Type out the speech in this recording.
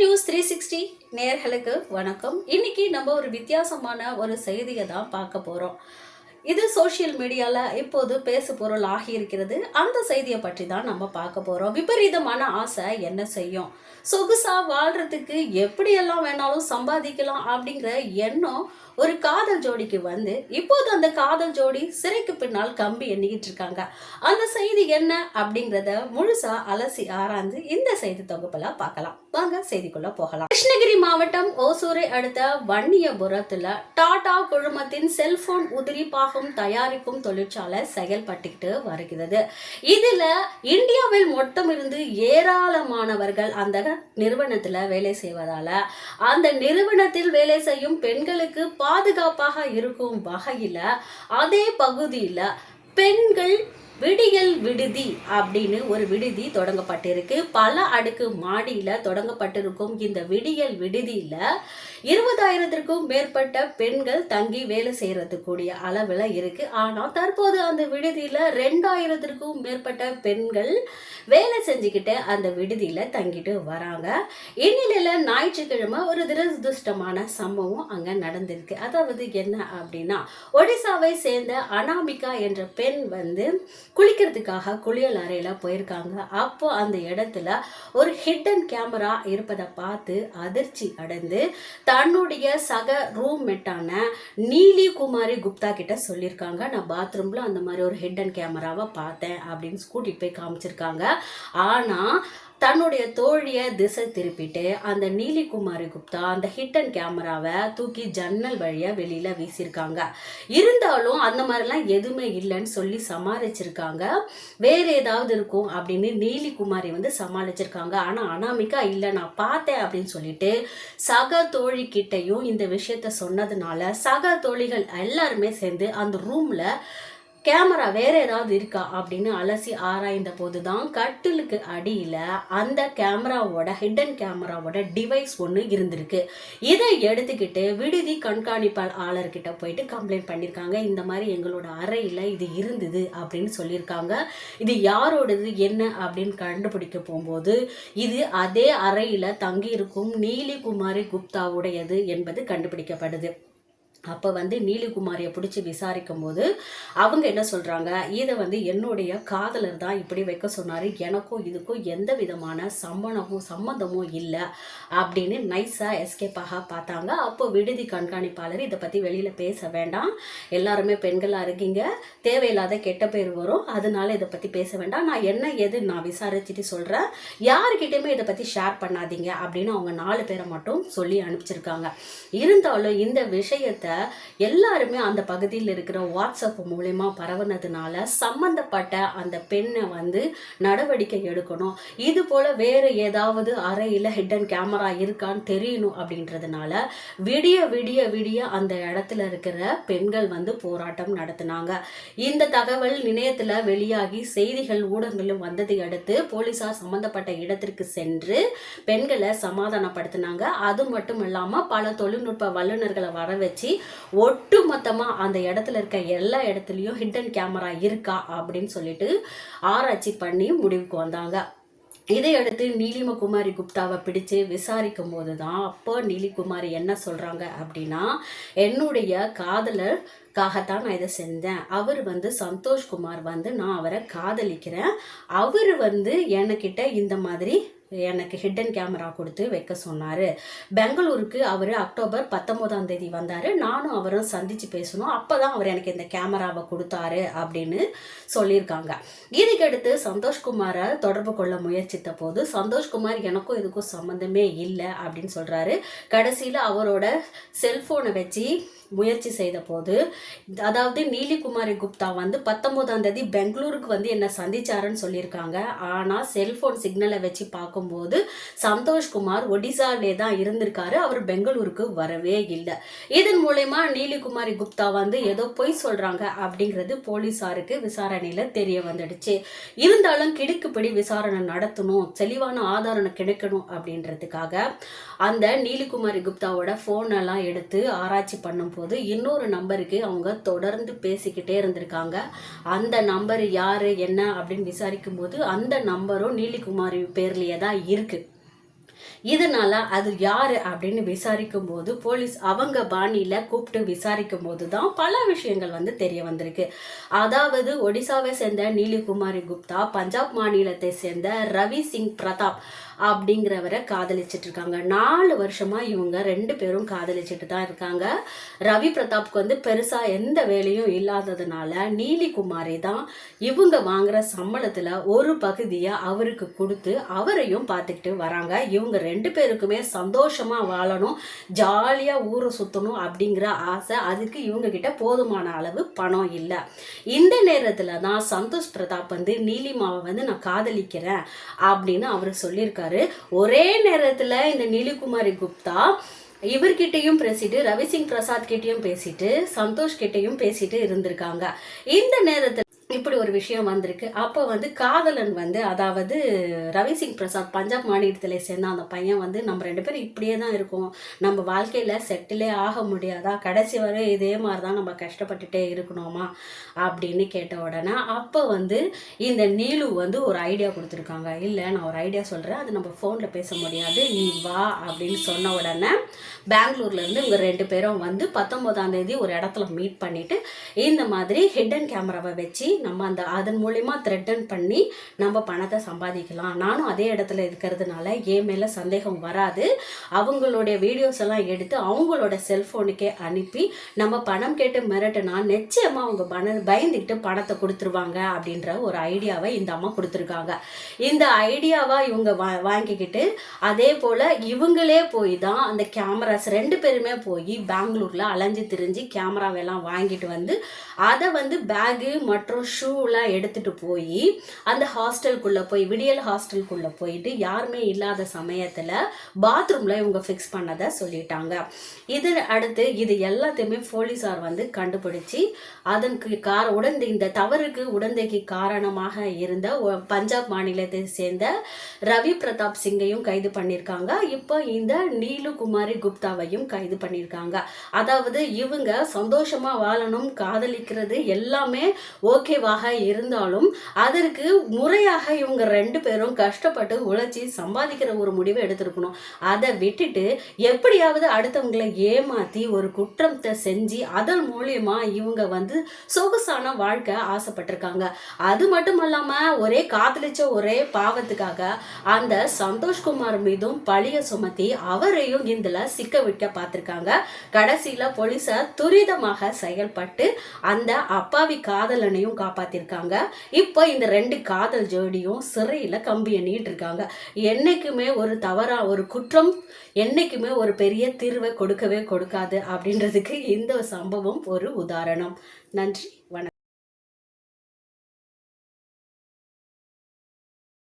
News three sixty நேர்களுக்கு வணக்கம். இன்னைக்கு நம்ம ஒரு வித்தியாசமான ஒரு செய்தியை தான் பார்க்க போகிறோம் இது சோஷியல் மீடியாவில் இப்போது பேசு பொருள் ஆகியிருக்கிறது அந்த செய்தியை பற்றி தான் நம்ம பார்க்க போகிறோம் விபரீதமான ஆசை என்ன செய்யும்? சொகுசாக வாழ்கிறதுக்கு எப்படியெல்லாம் வேணாலும் சம்பாதிக்கலாம் அப்படிங்கிற எண்ணம் ஒரு காதல் ஜோடிக்கு வந்து இப்போது அந்த காதல் ஜோடி சிறைக்கு பின்னால் கம்பி எண்ணிக்கிட்டு இருக்காங்க. அந்த செய்தி என்ன அப்படிங்கிறத முழுசா அலசி ஆராய்ந்து இந்த செய்தி தொகுப்புல பார்க்கலாம். வாங்க செய்திக்குள்ள போகலாம். கிருஷ்ணகிரி மாவட்டம் ஓசூரை அடுத்த வன்னியபுரத்துல டாடா குழுமத்தின் செல்போன் உதிரி பாகம் தயாரிக்கும் தொழிற்சாலை செயல்பட்டுக்கிட்டு வருகிறது. இதுல இந்தியாவில் மொத்தம் இருந்து ஏராளமானவர்கள் அந்த நிறுவனத்துல வேலை செய்வதால அந்த நிறுவனத்தில் வேலை செய்யும் பெண்களுக்கு பாதுகாப்பாக இருக்கும் வகையில் அதே பகுதியில் பெண்கள் விடியல் விடுதி அப்படின்னு ஒரு விடுதி தொடங்கப்பட்டிருக்கு. பல அடுக்கு மாடியில் தொடங்கப்பட்டிருக்கும் இந்த விடியல் விடுதியில் இருபதாயிரத்திற்கும் மேற்பட்ட பெண்கள் தங்கி வேலை செய்கிறதுக்கூடிய அளவில் இருக்குது ஆனால் தற்போது அந்த விடுதியில் ரெண்டாயிரத்திற்கும் மேற்பட்ட பெண்கள் வேலை செஞ்சுக்கிட்டு அந்த விடுதியில் தங்கிட்டு வராங்க. இந்நிலையில் ஞாயிற்றுக்கிழமை ஒரு துரதிருஷ்டமான சம்பவம் அங்கே நடந்திருக்கு. அதாவது என்ன அப்படின்னா ஒடிசாவை சேர்ந்த அனாமிகா என்ற பெண் வந்து குளிக்கிறதுக்காக குளியல் அறையில் போயிருக்காங்க. அப்போ அந்த இடத்துல ஒரு ஹிட்டன் கேமரா இருப்பதை பார்த்து அதிர்ச்சி அடைந்து தன்னுடைய சக ரூம்மேட்டான நீலி குமாரி குப்தா கிட்ட சொல்லியிருக்காங்க நான் பாத்ரூம்ல அந்த மாதிரி ஒரு ஹிடன் கேமராவை பார்த்தேன் அப்படின்னு கூட்டிகிட்டு போய் காமிச்சிருக்காங்க. ஆனால் தன்னுடைய தோழியை திசை திருப்பிட்டு அந்த நீலிகுமாரி குப்தா அந்த ஹிட்டன் கேமராவை தூக்கி ஜன்னல் வழியாக வெளியில் வீசியிருக்காங்க. இருந்தாலும் அந்த மாதிரிலாம் எதுவுமே இல்லைன்னு சொல்லி சமாளிச்சிருக்காங்க. வேறு ஏதாவது இருக்கும் அப்படின்னு நீலிகுமாரி வந்து சமாளிச்சிருக்காங்க. ஆனால் அனாமிக்கா இல்லை நான் பார்த்தேன் அப்படின்னு சொல்லிட்டு சக தோழி கிட்டையும் இந்த விஷயத்த சொன்னதுனால சக தோழிகள் எல்லாருமே சேர்ந்து அந்த ரூமில் கேமரா வேற ஏதாவது இருக்கா அப்படின்னு அலசி ஆராய்ந்த போது தான் கட்டிலுக்கு அடியில் அந்த கேமராவோட ஹிடன் கேமராவோட டிவைஸ் ஒன்று இருந்திருக்கு. இதை எடுத்துக்கிட்டு விடுதி கண்காணிப்பாளர்கிட்ட போயிட்டு கம்ப்ளைண்ட் பண்ணியிருக்காங்க இந்த மாதிரி எங்களோட அறையில் இது இருந்தது அப்படின்னு சொல்லியிருக்காங்க இது யாரோடது என்ன அப்படின்னு கண்டுபிடிக்க போகும்போது இது அதே அறையில் தங்கியிருக்கும் நீலிகுமாரி குப்தாவுடையது என்பது கண்டுபிடிக்கப்படுது. அப்போ வந்து நீலிகுமாரியை பிடிச்சி விசாரிக்கும் போது அவங்க என்ன சொல்கிறாங்க இதை வந்து என்னுடைய காதலர் தான் இப்படி வைக்க சொன்னார். எனக்கும் இதுக்கும் எந்த விதமான சம்மணமும் சம்மந்தமும் இல்லை அப்படின்னு நைஸாக எஸ்கேப்பாக பார்த்தாங்க. அப்போ விடுதி கண்காணிப்பாளர் இதை பற்றி வெளியில் பேச வேண்டாம். எல்லாருமே பெண்களாக இருக்கீங்க. தேவையில்லாத கெட்ட பேர் வரும். அதனால இதை பற்றி பேச வேண்டாம். நான் என்ன எது நான் விசாரிச்சுட்டு சொல்கிறேன் யாருக்கிட்டையுமே இதை பற்றி ஷேர் பண்ணாதீங்க அப்படின்னு அவங்க நாலு பேரை மட்டும் சொல்லி அனுப்பிச்சிருக்காங்க. இருந்தாலும் இந்த விஷயத்தை எல்லாருமே அந்த பகுதியில் இருக்கிற வாட்ஸ்அப் மூலயமா பரவுனதுனால சம்மந்தப்பட்ட அந்த பெண்ணை வந்து நடவடிக்கை எடுக்கணும். இது போல் வேறு ஏதாவது அறையில் ஹிடன் கேமரா இருக்கான்னு தெரியணும் அப்படின்றதுனால விடிய விடிய விடிய அந்த இடத்துல இருக்கிற பெண்கள் வந்து போராட்டம் நடத்தினாங்க. இந்த தகவல் இணையத்தில் வெளியாகி செய்திகள் ஊடகங்களும் வந்ததை அடுத்து போலீசார் சம்மந்தப்பட்ட இடத்திற்கு சென்று பெண்களை சமாதானப்படுத்தினாங்க. அது மட்டும் இல்லாமல் பல தொழில்நுட்ப வல்லுநர்களை வர வச்சு ஒட்டு மொத்தமாக அந்த இடத்துல இருக்க எல்லா இடத்துலையும் ஹிடன் கேமரா இருக்கா அப்படின்னு சொல்லிட்டு ஆராய்ச்சி பண்ணி முடிவுக்கு வந்தாங்க. இதையடுத்து நீலிம குமாரி குப்தாவை பிடிச்சு விசாரிக்கும் போது தான் அப்போ நீலிகுமாரி என்ன சொல்கிறாங்க அப்படின்னா என்னுடைய காதலர் காகத்தான் நான் இதை செஞ்சேன். அவர் வந்து சந்தோஷ்குமார் வந்து நான் அவரை காதலிக்கிறேன். அவர் வந்து என்கிட்ட இந்த மாதிரி எனக்கு ஹிடன் கேமரா கொடுத்து வைக்க சொன்னார். பெங்களூருக்கு அவர் அக்டோபர் பத்தொம்போதாம் தேதி வந்தார். நானும் அவரும் சந்தித்து பேசணும். அப்போ தான் அவர் எனக்கு இந்த கேமராவை கொடுத்தாரு அப்படின்னு சொல்லியிருக்காங்க. இதுக்கடுத்து சந்தோஷ்குமாரை தொடர்பு கொள்ள முயற்சித்த போது சந்தோஷ்குமார் எனக்கும் இதுக்கும் சம்மந்தமே இல்லை அப்படின்னு சொல்கிறாரு கடைசியில் அவரோட செல்ஃபோனை வச்சு முயற்சி செய்த போது அதாவது நீலிகுமாரி குப்தா வந்து பத்தொம்போதாம் தேதி பெங்களூருக்கு வந்து என்னை சந்திச்சாருன்னு சொல்லியிருக்காங்க. ஆனால் செல்ஃபோன் சிக்னலை வச்சு பார்க்கும்போது சந்தோஷ்குமார் ஒடிசாலே தான் இருந்திருக்காரு. அவர் பெங்களூருக்கு வரவே இல்லை. இதன் மூலயமா நீலிகுமாரி குப்தா வந்து ஏதோ பொய் சொல்கிறாங்க அப்படிங்கிறது போலீஸாருக்கு விசாரணையில் தெரிய வந்துடுச்சு. இருந்தாலும் கிடுக்குப்படி விசாரணை நடத்தணும் தெளிவான ஆதாரம் கிடைக்கணும் அப்படின்றதுக்காக அந்த நீலிகுமாரி குப்தாவோட ஃபோனெல்லாம் எடுத்து ஆராய்ச்சி பண்ணும் போது இன்னொரு நம்பருக்கு அவங்க தொடர்ந்து பேசிக்கிட்டே இருந்திருக்காங்க. அந்த நம்பர் யார் என்ன அப்படின்னு விசாரிக்கும் போது அந்த நம்பரும் நீலிகுமாரி பேர்லேயே தான் இருக்குது இதனால அது யாரு அப்படின்னு விசாரிக்கும் போது போலீஸ் அவங்க பாணியில கூப்பிட்டு விசாரிக்கும் போது தான் பல விஷயங்கள் வந்து தெரிய வந்திருக்கு. அதாவது ஒடிசாவை சேர்ந்த நீலிகுமாரி குப்தா பஞ்சாப் மாநிலத்தை சேர்ந்த ரவி சிங் பிரதாப் அப்படிங்கிறவரை காதலிச்சிட்டு இருக்காங்க. நாலு வருஷமா இவங்க ரெண்டு பேரும் காதலிச்சிட்டு தான் இருக்காங்க. ரவி பிரதாப்க்கு வந்து பெருசா எந்த வேலையும் இல்லாததுனால நீலிகுமாரி தான் இவங்க வாங்குற சம்பளத்துல ஒரு பகுதியை அவருக்கு கொடுத்து அவரையும் பார்த்துக்கிட்டு வராங்க. இவங்க ரெண்டு பேருக்குமே சந்தோஷமா வாழணும் ஜாலியா ஊரை சுத்தணும் அப்படிங்கிற ஆசை. அதுக்கு இவங்க கிட்ட போதுமான அளவு பணம் இல்லை. இந்த நேரத்தில் தான் சந்தோஷ் பிரதாப் வந்து நீலிமாவை வந்து நான் காதலிக்கிறேன் அப்படின்னு அவர் சொல்லியிருக்காரு. ஒரே நேரத்துல இந்த நீலிகுமாரி குப்தா இவர்கிட்டயும் பேசிட்டு ரவிசிங் பிரசாத் கிட்டயும் பேசிட்டு சந்தோஷ் கிட்டயும் பேசிட்டு இருந்திருக்காங்க. இந்த நேரத்தில் ஒரு விஷயம் வந்திருக்கு. அப்போ வந்து காதலன் வந்து அதாவது ரவிசிங் பிரசாத் பஞ்சாப் மாநிலத்தில் சேர்ந்த அந்த பையன் வந்து நம்ம ரெண்டு பேரும் இப்படியே தான் இருக்கோம். நம்ம வாழ்க்கையில் செட்டிலே ஆக முடியாதா? கடைசி வரை இதே மாதிரி தான் நம்ம கஷ்டப்பட்டுட்டே இருக்கணுமா? அப்படின்னு கேட்ட உடனே அப்போ வந்து இந்த நீலு வந்து ஒரு ஐடியா கொடுத்துருக்காங்க. இல்லை நான் ஒரு ஐடியா சொல்கிறேன் அது நம்ம ஃபோனில் பேச முடியாது. நீ வா அப்படின்னு சொன்ன உடனே பெங்களூர்லேருந்து இவங்க ரெண்டு பேரும் வந்து பத்தொம்போதாம் தேதி ஒரு இடத்துல மீட் பண்ணிவிட்டு இந்த மாதிரி ஹிடன் கேமராவை வச்சு நம்ம அந்த அதன் மூலயமா த்ரெட்டன் பண்ணி நம்ம பணத்தை சம்பாதிக்கலாம். நானும் அதே இடத்துல இருக்கிறதுனால என் மேலே சந்தேகம் வராது. அவங்களுடைய வீடியோஸ் எல்லாம் எடுத்து அவங்களோட செல்ஃபோனுக்கே அனுப்பி நம்ம பணம் கேட்டு மிரட்டுனா நிச்சயமாக அவங்க பண பயந்துக்கிட்டு பணத்தை கொடுத்துருவாங்க அப்படின்ற ஒரு ஐடியாவை இந்த அம்மா கொடுத்துருக்காங்க. இந்த ஐடியாவை இவங்க வா வாங்கிக்கிட்டு அதே போல் இவங்களே போய் தான் அந்த கேமராஸ் ரெண்டு பேருமே போய் பெங்களூரில் அலைஞ்சு திரிஞ்சு கேமராவெல்லாம் வாங்கிட்டு வந்து அதை வந்து பேகு மற்றும் ஷூ ஷூலாம் எடுத்துட்டு போய் அந்த ஹாஸ்டலுக்குள்ளே போய் விடியல் ஹாஸ்டலுக்குள்ளே போயிட்டு யாருமே இல்லாத சமயத்தில் பாத்ரூமில் இவங்க ஃபிக்ஸ் பண்ணதை சொல்லிட்டாங்க. இது அடுத்து இது எல்லாத்தையுமே போலீஸார் வந்து கண்டுபிடிச்சி அதற்கு கார உடந்தை இந்த தவறுக்கு உடந்தைக்கு காரணமாக இருந்த பஞ்சாப் மாநிலத்தை சேர்ந்த ரவி பிரதாப் சிங்கையும் கைது பண்ணியிருக்காங்க இப்போ இந்த நீலுகுமாரி குப்தாவையும் கைது பண்ணியிருக்காங்க அதாவது இவங்க சந்தோஷமாக வாழணும் காதலிக்கிறது எல்லாமே ஓகேவாக இருந்தாலும் அதற்கு முறையாக இவங்க ரெண்டு பேரும் கஷ்டப்பட்டு உழைச்சி சம்பாதிக்கிற ஒரு முடிவை எடுத்திருக்கணும். அதை விட்டுட்டு எப்படியாவது அடுத்தவங்களை ஏமாத்தி ஒரு குற்றத்தை செஞ்சு அதன் மூலியமா இவங்க வந்து சொகுசான வாழ்க்கை ஆசைப்பட்டிருக்காங்க. அது மட்டும் இல்லாம ஒரே காதலிச்ச ஒரே பாவத்துக்காக அந்த சந்தோஷ்குமார் மீதும் பழிய சுமத்தி அவரையும் இதுல சிக்க வைக்க பார்த்திருக்காங்க. கடைசியில போலீஸார் துரிதமாக செயல்பட்டு அந்த அப்பாவி காதலனையும் இருக்காங்க. இப்போ இந்த ரெண்டு காதல் ஜோடியும் சிறையில கம்பி எண்ணிட்டு இருக்காங்க. என்னைக்குமே ஒரு தவறா ஒரு குற்றம் என்னைக்குமே ஒரு பெரிய தீர்வை கொடுக்கவே கொடுக்காது அப்படின்றதுக்கு இந்த சம்பவம் ஒரு உதாரணம். நன்றி வணக்கம்.